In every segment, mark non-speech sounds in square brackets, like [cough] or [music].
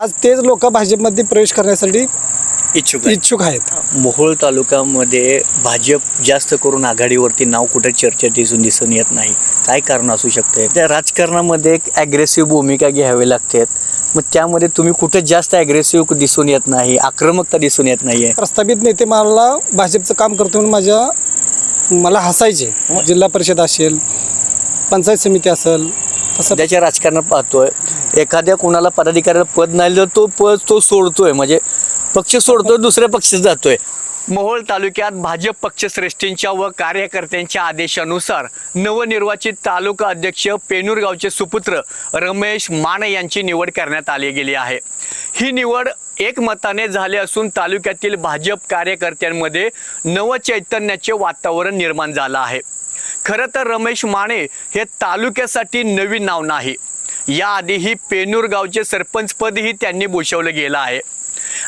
आज तेच लोक भाजपमध्ये प्रवेश करण्यासाठी इच्छुक आहे. इच्छुक आहेत. मोहोळ तालुक्यामध्ये भाजप जास्त करून आघाडीवरती नाव कुठे चर्चेत दिसून दिसून येत नाही. काय कारण असू शकते? त्या राजकारणामध्ये एक ॲग्रेसिव्ह भूमिका घ्यावी लागते. मग त्यामध्ये तुम्ही कुठे जास्त ॲग्रेसिव्ह दिसून येत नाही आक्रमकता दिसून येत नाहीये. प्रस्थापित नेते मला भाजपचं काम करतो म्हणून माझ्या मला हसायचे. जिल्हा परिषद असेल पंचायत समिती असेल सध्याच्या राजकारण पाहतोय. एखाद्या कोणाला पदाधिकाऱ्याला पद नाही तर तो पद तो सोडतोय. म्हणजे पक्ष सोडतोय दुसऱ्या पक्षात जातोय. मोहोळ तालुक्यात भाजप पक्षश्रेष्ठींच्या व कार्यकर्त्यांच्या आदेशानुसार नवनिर्वाचित तालुका अध्यक्ष पेनूरगावचे सुपुत्र रमेश माने यांची निवड करण्यात आली गेली आहे. ही निवड एकमताने झाली असून तालुक्यातील भाजप कार्यकर्त्यांमध्ये नवचैतन्याचे वातावरण निर्माण झालं आहे. खरं तर रमेश माने हे तालुक्यासाठी नवीन नाव नाही. याआधीही पेनूर गावचे सरपंचपदही त्यांनी भूषवलं गेलं आहे.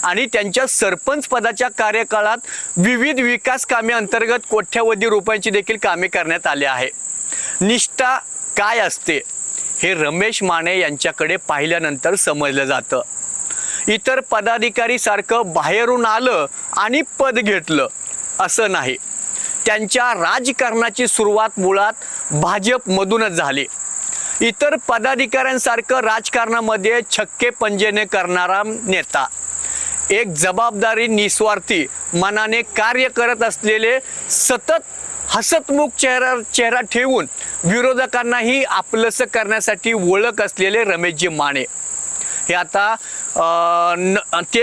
आणि त्यांच्या सरपंच पदाच्या कार्यकाळात विविध विकास कामे अंतर्गत कोट्यावधी रुपयांची देखील कामे करण्यात आली आहे. निष्ठा काय असते हे रमेश माने यांच्याकडे पाहिल्यानंतर समजलं जातं. इतर पदाधिकारी सारखं बाहेरून आलं आणि पद घेतलं असं नाही. त्यांच्या राजकारणाची सुरुवात मुळात भाजपमधूनच झाली. इतर पदाधिकाऱ्यांसारखं राजकारणामध्ये छक्के पंजेने करणारा नेता एक जबाबदारी निस्वार्थी मनाने कार्य करत असलेले सतत हसतमुख चेहरा चेहरा ठेवून विरोधकांनाही आपलंसं करण्यासाठी ओळख असलेले रमेशजी माने. हे आता न- ते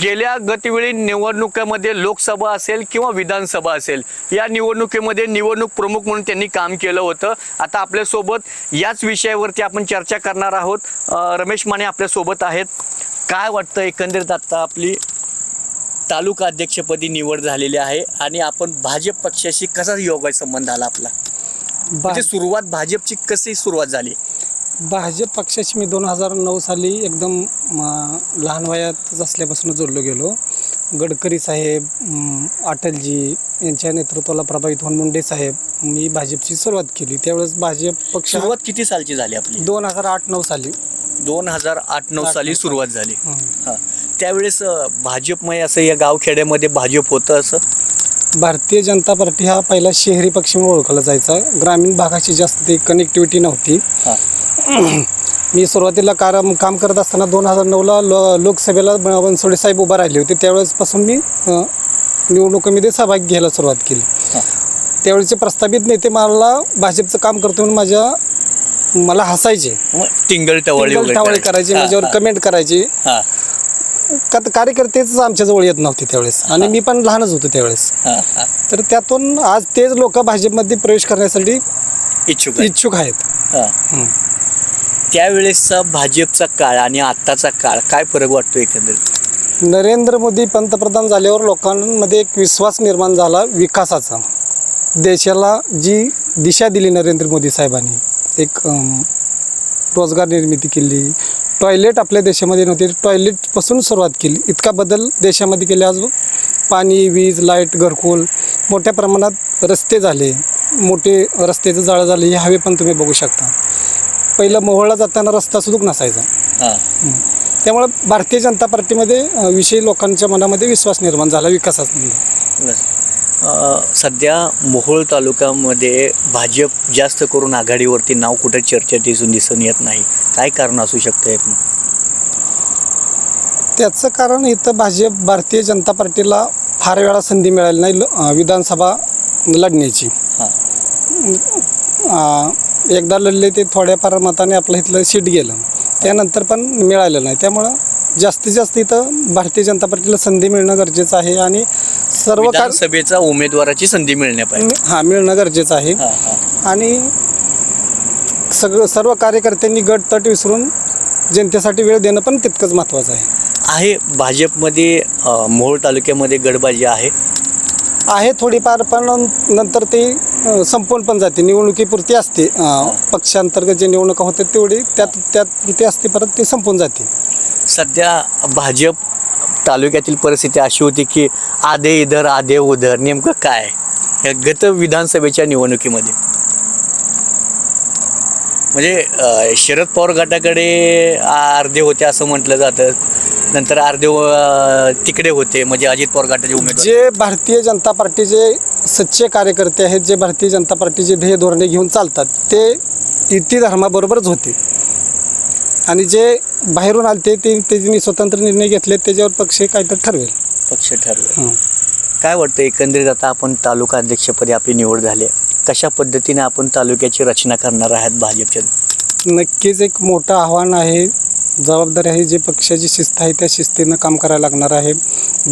गेल्या गतिवेळी निवडणुकीमध्ये लोकसभा असेल किंवा विधानसभा असेल या निवडणुकीमध्ये निवडणूक प्रमुख म्हणून त्यांनी काम केलं होतं. आता आपल्यासोबत याच विषयावरती आपण चर्चा करणार आहोत. रमेश माने आपल्यासोबत आहेत. काय वाटतं एकंदरीत आता आपली तालुका अध्यक्षपदी निवड झालेली आहे आणि आपण भाजप पक्षाशी कसा योगा संबंध आला आपला? म्हणजे सुरुवात भाजपची कशी सुरुवात झाली? भाजप पक्षाशी मी दोन हजार नऊ साली एकदम लहान वयातच असल्यापासून जोडलो गेलो. गडकरी साहेब अटलजी यांच्या नेतृत्वाला प्रभावित होऊन मुंडे साहेब मी भाजपची सुरुवात केली. त्यावेळेस भाजप पक्ष सुरुवात किती सालची झाली आपली? दोन हजार आठ नऊ साली. दोन हजार आठ नऊ साली सुरुवात झाली. हं. त्यावेळेस भाजपमय असं या गावखेड्यामध्ये भाजप होतं असं? भारतीय जनता पार्टी हा पहिला शहरी पक्ष म्हणून ओळखला जायचा. ग्रामीण भागाची जास्त ती कनेक्टिव्हिटी नव्हती. हा. मी सुरुवातीला कार काम करत असताना दोन हजार नऊला लो लोकसभेला बनसोडे साहेब उभा राहिले होते. त्यावेळेसपासून मी निवडणुकीमध्ये सहभाग घ्यायला सुरुवात केली. त्यावेळेचे प्रस्थापित नेते मला भाजपचं काम करतो म्हणून माझ्या मला हसायचे. टिंगल टवाळी वगैरे टावळे करायचे. माझ्यावर कमेंट करायचे. का कार्यकर्तेच आमच्या जवळ येत नव्हते त्यावेळेस. आणि मी पण लहानच होतो त्यावेळेस. तर त्यातून आज तेच लोक भाजपमध्ये प्रवेश करण्यासाठी इच्छुक. इच्छुक आहेत. त्यावेळेसचा भाजपचा काळ आणि आत्ताचा काळ काय फरक वाटतो एकंदरीत? नरेंद्र मोदी पंतप्रधान झाल्यावर लोकांमध्ये एक विश्वास निर्माण झाला विकासाचा. देशाला जी दिशा दिली नरेंद्र मोदी साहेबांनी एक अम, रोजगार निर्मिती केली टॉयलेट आपल्या देशामध्ये नव्हते टॉयलेटपासून सुरुवात केली. इतका बदल देशामध्ये केले. आज पाणी वीज लाइट घरकुल मोठ्या प्रमाणात रस्ते झाले. मोठे रस्त्याचं जाळं झालं हे हवे पण तुम्ही बघू शकता. पहिलं मोहोळला जाताना रस्ता सुद्धा नसायचा. हा. त्यामुळे भारतीय जनता पार्टीमध्ये अ, विषयी लोकांच्या मनामध्ये विश्वास निर्माण झाला विकासाचा. अं, सध्या मोहोळ तालुक्यामध्ये भाजप जास्त करून आघाडीवरती नाव कुठे चर्चेत दिसून दिसून येत नाही. काय कारण असू शकतं यात मग? त्याचं कारण इथं भाजप भारतीय जनता पार्टीला फार वेळा संधी मिळाली नाही लो- अ, विधानसभा लढण्याची. हा. अ, एकदा लढले ते थोड्याफार मताने आपलं इथलं सीट गेलं. त्यानंतर पण मिळालं नाही. त्यामुळं जास्तीत जास्त इथं भारतीय जनता पार्टीला संधी मिळणं गरजेचं आहे आणि सर्व कार विधानसभेचा उमेदवाराची संधी मिळण्या पाहिजे. हा मिळणं गरजेचं आहे. हा हा. आणि सगळं सर्व कार्यकर्त्यांनी गट तट विसरून जनतेसाठी वेळ देणं पण तितकंच महत्त्वाचं आहे. आहे भाजपमध्ये अं, मोहोळ तालुक्यामध्ये गडबाजी आहे? आहे थोडीफार पण नंतर ते अ, संपून पण जाते. निवडणुकीपुरती असते. पक्षांतर्गत जे निवडणुका होतात तेवढी त्यात त्यात पुरती असते परत ते संपून जाते. सध्या भाजप तालुक्यातील परिस्थिती अशी होती की आधे इधर आधे उधर नेमकं काय? या गत विधानसभेच्या निवडणुकीमध्ये. म्हणजे शरद पवार गटाकडे अर्धे होते असं म्हटलं जातं. नंतर अर्धे तिकडे होते. म्हणजे अजित पवार गटाचे उमेदवार. जे भारतीय जनता पार्टीचे सच्चे कार्यकर्ते आहेत जे भारतीय जनता पार्टीचे ध्येय धोरणे घेऊन चालतात ते युती धर्माबरोबरच होते. आणि जे बाहेरून आले ते त्यांनी स्वतंत्र निर्णय घेतले त्याच्यावर पक्ष काहीतरी ठरवेल. पक्ष ठरले हं. काय वाटतं एकंदरीत आता आपण तालुका अध्यक्षपदी आपली निवड झाली कशा पद्धतीने आपण तालुक्याची रचना करणार आहात भाजपच्या? नक्कीच एक मोठं आव्हान आहे जबाबदारी आहे जे पक्षाची शिस्त आहे त्या शिस्तीनं काम करायला लागणार आहे.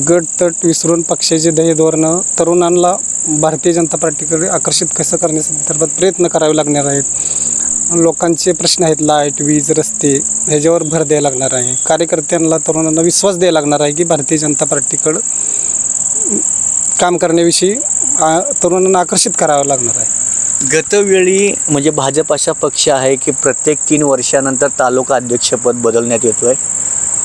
गट तट विसरून पक्षाचे ध्येय धोरणं तरुणांना भारतीय जनता पार्टीकडे आकर्षित कसं करण्यासंदर्भात प्रयत्न करावे लागणार आहेत? लोकांचे प्रश्न आहेत लाइट वीज रस्ते ह्याच्यावर भर द्यायला लागणार आहे. कार्यकर्त्यांना तरुणांना विश्वास द्यायला लागणार आहे की भारतीय जनता पार्टीकडं काम करण्याविषयी तरुणांना आकर्षित करावं लागणार आहे. गतवेळी म्हणजे भाजप असा पक्ष आहे की प्रत्येक तीन वर्षानंतर तालुका अध्यक्षपद बदलण्यात येतो आहे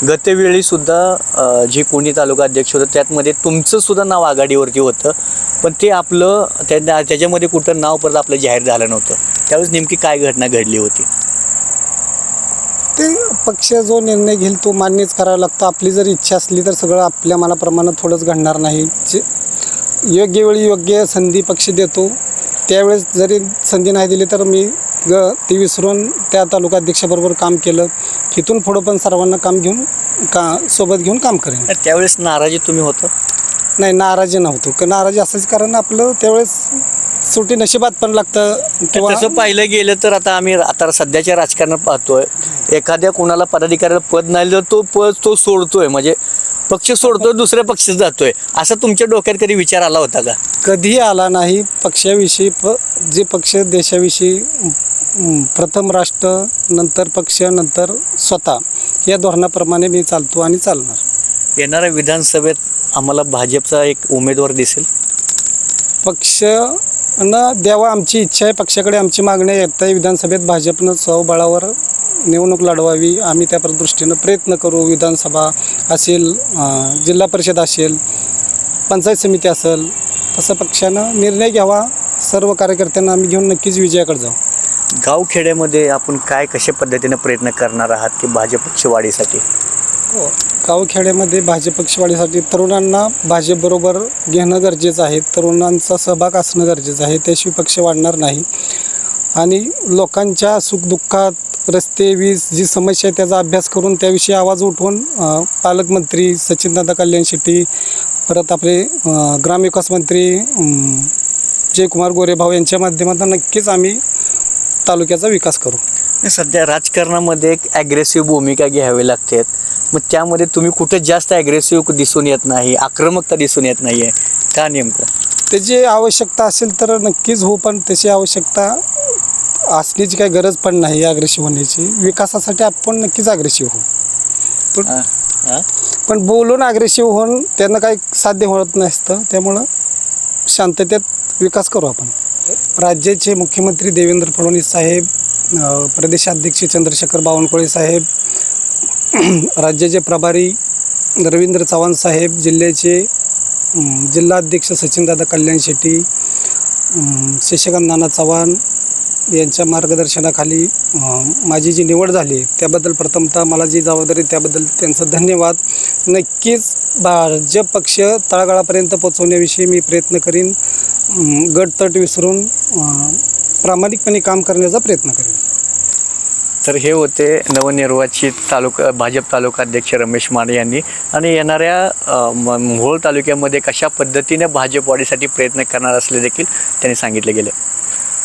गतवेळी सुद्धा जे कोणी तालुका अध्यक्ष होतं त्यातमध्ये तुमचं सुद्धा नाव आघाडीवरती होतं. पण ते आपलं त्या त्याच्यामध्ये कुठं नाव परत आपलं जाहीर झालं नव्हतं. त्यावेळेस नेमकी काय घटना घडली होती? ते पक्ष जो निर्णय घेईल तो मान्यच करावा लागतो. आपली जर इच्छा असली तर सगळं आपल्या मनाप्रमाणे थोडंच घडणार नाही. जे योग्य वेळी योग्य संधी पक्ष देतो. त्यावेळेस जरी संधी नाही दिली तर मी ग ती विसरून त्या तालुका अध्यक्षाबरोबर काम केलं. तिथून पुढं पण सर्वांना काम घेऊन का सोबत घेऊन काम करेन. त्यावेळेस नाराजी तुम्ही होतं? नाही नाराजी नव्हतो. का नाराजी असंच कारण आपलं त्यावेळेस सुटी नशिबात पण लागतं किंवा तसं पाहिलं गेलं तर आता आम्ही आता सध्याच्या राजकारणात पाहतोय एखाद्या कोणाला पदाधिकाऱ्याला पद नाही तर तो पद तो सोडतोय. म्हणजे पक्ष सोडतोय दुसऱ्या पक्षात जातोय. असा तुमच्या डोक्यात कधी विचार आला होता का? कधीही आला नाही. पक्षाविषयी प जे पक्ष देशाविषयी प्रथम राष्ट्र नंतर पक्ष नंतर स्वतः. या धोरणाप्रमाणे मी चालतो आणि चालणार. येणाऱ्या विधानसभेत आम्हाला भाजपचा एक उमेदवार दिसेल? पक्ष न द्यावा आमची इच्छा आहे. पक्षाकडे आमची मागणी आहे. येत्या विधानसभेत भाजपनं स्वबळावर निवडणूक लढवावी. आम्ही त्या दृष्टीनं प्रयत्न करू. विधानसभा असेल जिल्हा परिषद असेल पंचायत समिती असेल तसं पक्षानं निर्णय घ्यावा. सर्व कार्यकर्त्यांना आम्ही घेऊन नक्कीच विजयाकडे जाऊ. गावखेड्यामध्ये आपण काय कशा पद्धतीने प्रयत्न करणार आहात की भाजप पक्षवाढीसाठी? हो, गावखेड्यामध्ये भाजप पक्षवाढीसाठी तरुणांना भाजपबरोबर घेणं गरजेचं आहे. तरुणांचा सहभाग असणं गरजेचं आहे. त्याशिवाय पक्ष वाढणार नाही. आणि लोकांच्या सुखदुःखात रस्ते वीज जी समस्या आहे त्याचा अभ्यास करून त्याविषयी आवाज उठवून पालकमंत्री सचिनदादा कल्याण शेट्टी परत आपले ग्रामविकास मंत्री जयकुमार गोरेभाऊ यांच्या माध्यमातून नक्कीच आम्ही तालुक्याचा विकास करू. सध्या राजकारणामध्ये एक ॲग्रेसिव्ह भूमिका घ्यावी लागते. मग त्यामध्ये तुम्ही कुठं जास्त ॲग्रेसिव्ह दिसून येत नाही आक्रमकता दिसून येत नाही आहे का नेमकं? त्याची आवश्यकता असेल तर नक्कीच हो पण त्याची आवश्यकता असण्याची काही गरज पण नाही अग्रेसिव्ह होण्याची. विकासासाठी आपण नक्कीच अग्रेसिव्ह होऊ. हां हां. पण बोलून अग्रेसिव्ह होऊन त्यांना काही साध्य होत नसतं त्यामुळं शांततेत विकास करू आपण. राज्याचे मुख्यमंत्री देवेंद्र फडणवीस साहेब प्रदेशाध्यक्ष चंद्रशेखर बावनकुळे साहेब [clears throat] राज्याचे प्रभारी रवींद्र चव्हाण साहेब जिल्ह्याचे जिल्हाध्यक्ष सचिनदादा कल्याण शेट्टी शशिकांत नाना चव्हाण यांच्या मार्गदर्शनाखाली माझी जी निवड झाली त्याबद्दल प्रथमतः मला जी जबाबदारी त्याबद्दल त्यांचा धन्यवाद. नक्कीच भाजप पक्ष तळागाळापर्यंत पोचवण्याविषयी मी प्रयत्न करीन. गटतट विसरून प्रामाणिकपणे काम करण्याचा प्रयत्न करेन. तर हे होते नवनिर्वाचित तालुका भाजप तालुका अध्यक्ष रमेश माने यांनी. आणि येणाऱ्या म- मोहोळ तालुक्यामध्ये कशा पद्धतीने भाजप वाढीसाठी प्रयत्न करणार असले देखील त्यांनी सांगितले गेले.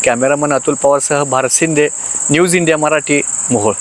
कॅमेरामन अतुल पवारसह भारत शिंदे न्यूज इंडिया मराठी मोहोळ.